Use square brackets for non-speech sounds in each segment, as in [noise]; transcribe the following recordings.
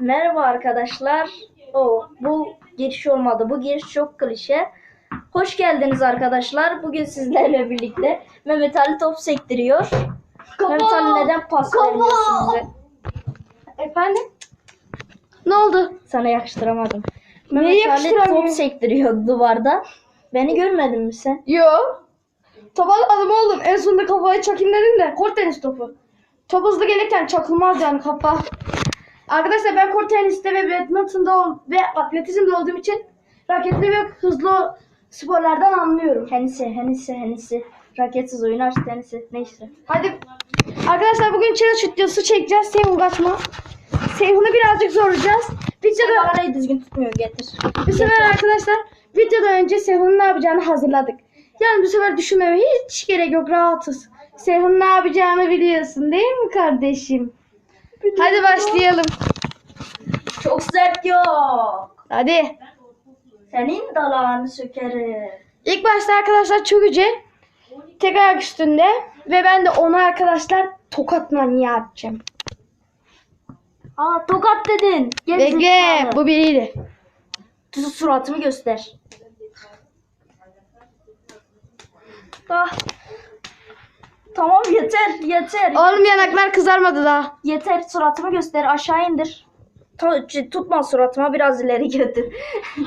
Merhaba arkadaşlar. O bu giriş olmadı. Bu giriş çok klişe. Hoş geldiniz arkadaşlar. Bugün sizlerle birlikte Mehmet Ali top sektiriyor. Mehmet Ali neden pas Kafa! vermiyorsun bize? Efendim? Ne oldu? Sana yakıştıramadım. Niye Mehmet Ali yakıştıramıyorum? top sektiriyor duvarda. Beni görmedin mi sen? Yo. Top almadım oğlum. En sonunda kafaya çakayım dedim de. Kort tenis topu. Top hızlı gelirken çakılmaz yani kafa. Arkadaşlar ben kort teniste ve badminton'da ve atletizmde olduğum için raketli ve hızlı sporlardan anlıyorum. Henisi, henisi, henisi. Raketsiz oyun aç tenisi. Neyse. Hadi. Arkadaşlar bugün challenge videosu çekeceğiz. Seyhun kaçma. Seyhun'u birazcık zorlayacağız. Videoda Kamerayı düzgün tutmuyor getir. Bu sefer arkadaşlar videodan önce Seyhun'un ne yapacağını hazırladık. Yani bu sefer düşünmeme hiç gerek yok rahatız. Seyhun ne yapacağını biliyorsun değil mi kardeşim? Hadi başlayalım. Çok sert yok. Hadi. Senin dalağını sökerim. İlk başta arkadaşlar çökücü. Tek ayak üstünde. Ve ben de ona arkadaşlar tokat manyağı atacağım. Aa tokat dedin. Gel Bekle. Bu biriydi. Tut suratımı göster. Ah. Tamam yeter yeter. Oğlum yanaklar kızarmadı daha. Yeter suratımı göster aşağı indir. Ta- c- tutma suratıma biraz ileri götür. [laughs]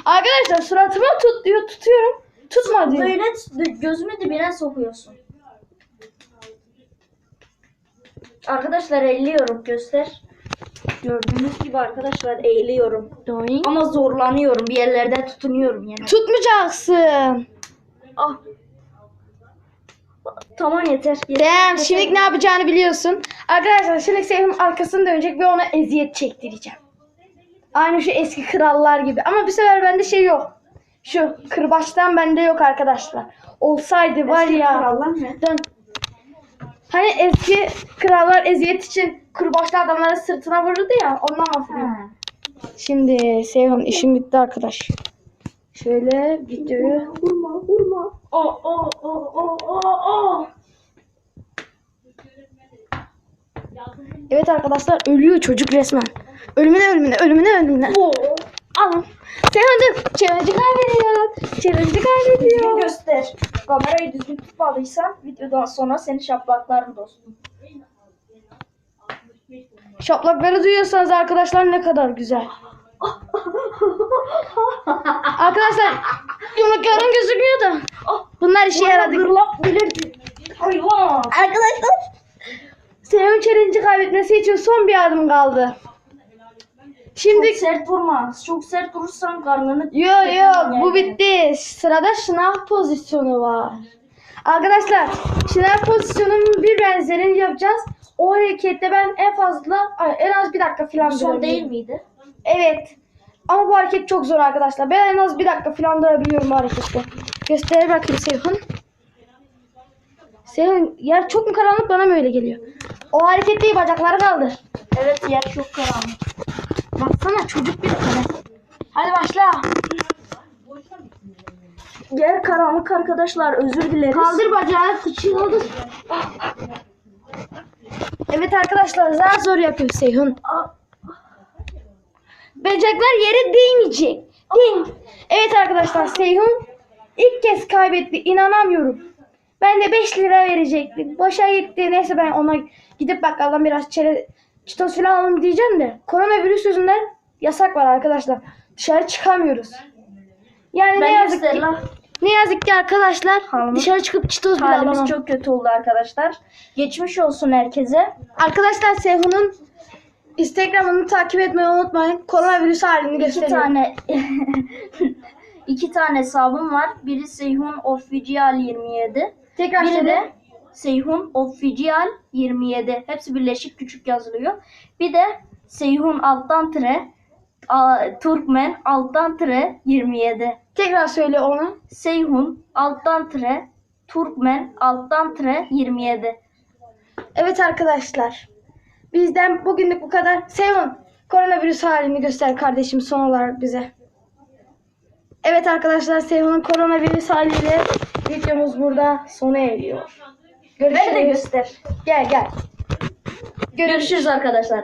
Arkadaşlar suratıma tut diyor tutuyorum. Tutma diyor. Böyle t- gözümü dibine sokuyorsun. Arkadaşlar eğiliyorum göster. Gördüğünüz gibi arkadaşlar eğiliyorum. Doink. Ama zorlanıyorum bir yerlerden tutunuyorum yani. Tutmayacaksın. Ah. Tamam yeter. yeter Tamam şimdi ne yapacağını biliyorsun. Arkadaşlar şimdi Seyhun'un arkasını dönecek ve ona eziyet çektireceğim. Aynı şu eski krallar gibi. Ama bu sefer bende şey yok. Şu kırbaçtan bende yok arkadaşlar. Olsaydı var Eski ya. krallar ne? Dön. Hani eski krallar eziyet için kırbaçlı adamların sırtına vururdu ya. Ondan bahsediyorum. Şimdi Seyhun işim bitti arkadaş. Şöyle videoyu. Vurma vurma. Oh oh oh oh oh oh. Evet arkadaşlar ölüyor çocuk resmen. Ölümüne ölümüne ölümüne ölümüne. Oh. Alın. Seyhun dur. Challenge'ı kaybediyor. Challenge'ı Düzgün kaybediyor. göster. Kamerayı düzgün tutmadıysan videodan sonra seni şaplaklarım dostum. Şaplakları duyuyorsanız arkadaşlar ne kadar güzel. Arkadaşlar yumruklarım gözükmüyor da. Bunlar işe yaradı. Gırlak. Hayvan. Arkadaşlar Seyhun challenge'ı kaybetmesi için son bir adım kaldı. Şimdi Çok sert vurma. Çok sert vurursan karnını... Yo yo bu bitti. Sırada şınav pozisyonu var. Arkadaşlar şınav pozisyonunun bir benzerini yapacağız. O harekette ben en fazla en az bir dakika falan Son değil miydi? Evet. Ama bu hareket çok zor arkadaşlar. Ben en az bir dakika falan durabiliyorum bu harekette. Göster bakayım Seyhun. Seyhun yer çok mu karanlık bana mı öyle geliyor? O hareket değil bacakları kaldır. Evet yer çok karanlık. Baksana çocuk bir kere. Hadi başla. Yer karanlık arkadaşlar özür dileriz. Kaldır bacağı, kaldır. Evet arkadaşlar zar zor yapıyor Seyhun. Bacaklar yere değmeyecek. Değil. Evet arkadaşlar Seyhun ilk kez kaybetti. İnanamıyorum. Ben de 5 lira verecektim. Boşa gitti. Neyse ben ona gidip bakkaldan biraz çere, çitos falan alalım diyeceğim de. Koronavirüs yüzünden yasak var arkadaşlar. Dışarı çıkamıyoruz. Yani ne Ben yazık göster ki. lan. Ne yazık ki arkadaşlar Halimiz- dışarı çıkıp çitos bile alamam. çok kötü oldu arkadaşlar. Geçmiş olsun herkese. Arkadaşlar Seyhun'un Instagram'ını takip etmeyi unutmayın. Koronavirüs halini İki gösteriyor. tane [laughs] iki tane hesabım var. Biri Seyhun Official 27. Tekrar Biri söyle. de Seyhun Official 27. Hepsi birleşik küçük yazılıyor. Bir de Seyhun alttan tire a- Turkmen alttan tire 27. Tekrar söyle onu. Seyhun alttan tire Turkmen alttan tire 27. Evet arkadaşlar. Bizden bugünlük bu kadar. Seyhun koronavirüs halini göster kardeşim son olarak bize. Evet arkadaşlar Seyhun'un koronavirüs haliyle videomuz burada sona eriyor. Beni de Görüşürüz. göster. Gel gel. Görüşürüz arkadaşlar.